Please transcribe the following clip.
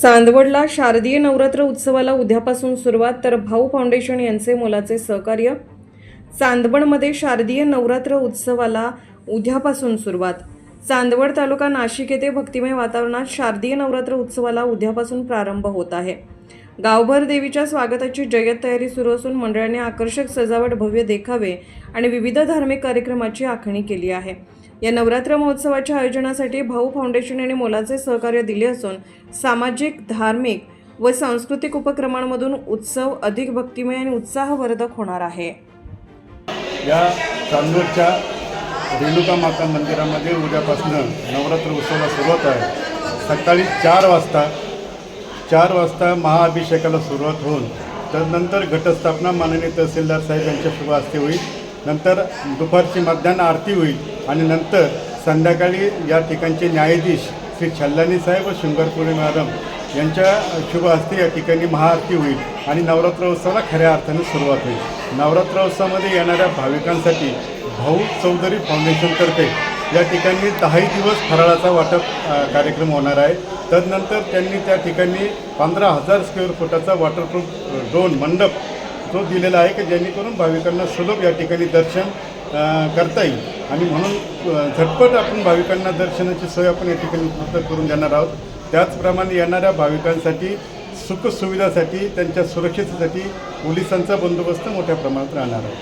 चांदवडला शारदीय नवरात्र उत्सवाला उद्यापासून सुरुवात तर भाऊ फाउंडेशन यांचे मोलाचे सहकार्य. चांदवडमध्ये शारदीय नवरात्र उत्सवाला उद्यापासून सुरुवात. चांदवड तालुका नाशिक येथे भक्तिमय वातावरणात शारदीय नवरात्र उत्सवाला उद्यापासून प्रारंभ होत आहे. गावभर देवीच्या स्वागताची जय्यत तयारी सुरू असून मंडळाने आकर्षक सजावट भव्य देखावे आणि विविध धार्मिक कार्यक्रमाची आखणी केली आहे. या नवरात्र महोत्सवाच्या आयोजनासाठी भाऊ फाउंडेशन यांनी मोलाचे सहकार्य दिले असून सामाजिक धार्मिक व सांस्कृतिक उपक्रमांमधून उत्सव अधिक भक्तिमय आणि उत्साहवर्धक होणार आहे. या चांदूरच्या रेणुका माता मंदिरामध्ये उद्यापासून नवरात्र उत्सवाला सुरुवात आहे. सकाळी चार वाजता चार वाजता महाअभिषेकाला सुरुवात होऊन त्यानंतर घटस्थापना माननीय तहसीलदार साहेब यांच्या शुभ हस्ते होईल. नंतर दुपारची मध्याह्न आरती होईल आणि नंतर संध्याकाळी या ठिकाणचे न्यायाधीश श्री छल्लानी साहेब व शृंगारपुरी मॅडम यांच्या शुभ हस्ते या ठिकाणी महाआरती होईल आणि नवरात्रोत्सवाला खऱ्या अर्थाने सुरुवात होईल. नवरात्रोत्सवामध्ये येणाऱ्या भाविकांसाठी भाऊ चौधरी फाउंडेशनतर्फे या ठिकाणी दहाही दिवस फराळाचा वाटप कार्यक्रम होणार आहे. तदनंतर त्यांनी त्या ठिकाणी पंधरा हजार स्क्वेअर फुटाचा वॉटरप्रूफ ड्रोन मंडप तो दिलेला आहे की जेणेकरून भाविकांना सुलभ या ठिकाणी दर्शन करता येईल. आणि म्हणून झटपट आपण भाविकांना दर्शनाची सोय आपण या ठिकाणी उपलब्ध करून देणार आहोत. त्याचप्रमाणे येणाऱ्या भाविकांसाठी सुखसुविधासाठी त्यांच्या सुरक्षेसाठी पोलिसांचा बंदोबस्त मोठ्या प्रमाणात राहणार आहे.